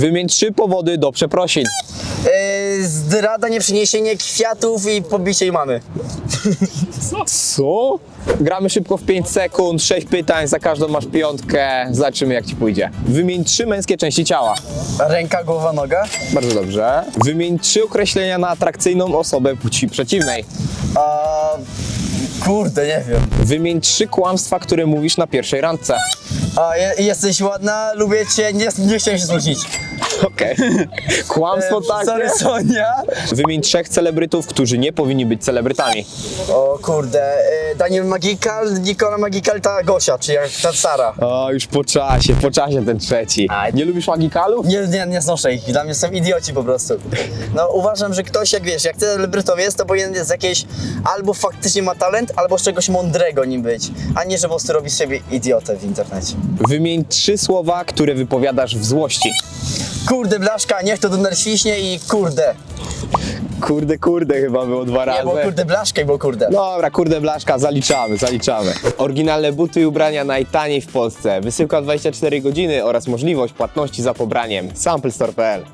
Wymień trzy powody do przeprosin. Yy, zdrada, nieprzeniesienie kwiatów i pobicie jej mamy. Co? Gramy szybko w 5 sekund, 6 pytań, za każdą masz piątkę, zobaczymy jak ci pójdzie. Wymień trzy męskie części ciała. Ręka, głowa, noga. Bardzo dobrze. Wymień trzy określenia na atrakcyjną osobę płci przeciwnej. A, kurde, nie wiem. Wymień trzy kłamstwa, które mówisz na pierwszej randce. A, je, jesteś ładna, lubię cię, nie, nie chciałem się smucić. Okej. Kłamstwo takie. Sorry, Sonia. Wymień trzech celebrytów, którzy nie powinni być celebrytami. O kurde, yy, Daniel Magikal, Nikola Magikal, ta Gosia, czy jak ta Sara. O, już po czasie, po czasie ten trzeci. Aj. Nie lubisz magikalów? Nie, nie, nie znoszę ich, dla mnie są idioci po prostu. No uważam, że ktoś, jak wiesz, jak celebrytą jest, to powinien z jakiejś, albo faktycznie ma talent, albo z czegoś mądrego nim być, a nie, że po prostu robi z siebie idiotę w internecie. Wymień trzy słowa, które wypowiadasz w złości. Kurde, blaszka, niech to donar świśnie i kurde. Kurde, kurde chyba było dwa razy. Nie, bo kurde blaszka i bo kurde. Dobra, kurde blaszka, zaliczamy, zaliczamy. Oryginalne buty i ubrania najtaniej w Polsce. Wysyłka 24 godziny oraz możliwość płatności za pobraniem. Samplestore.pl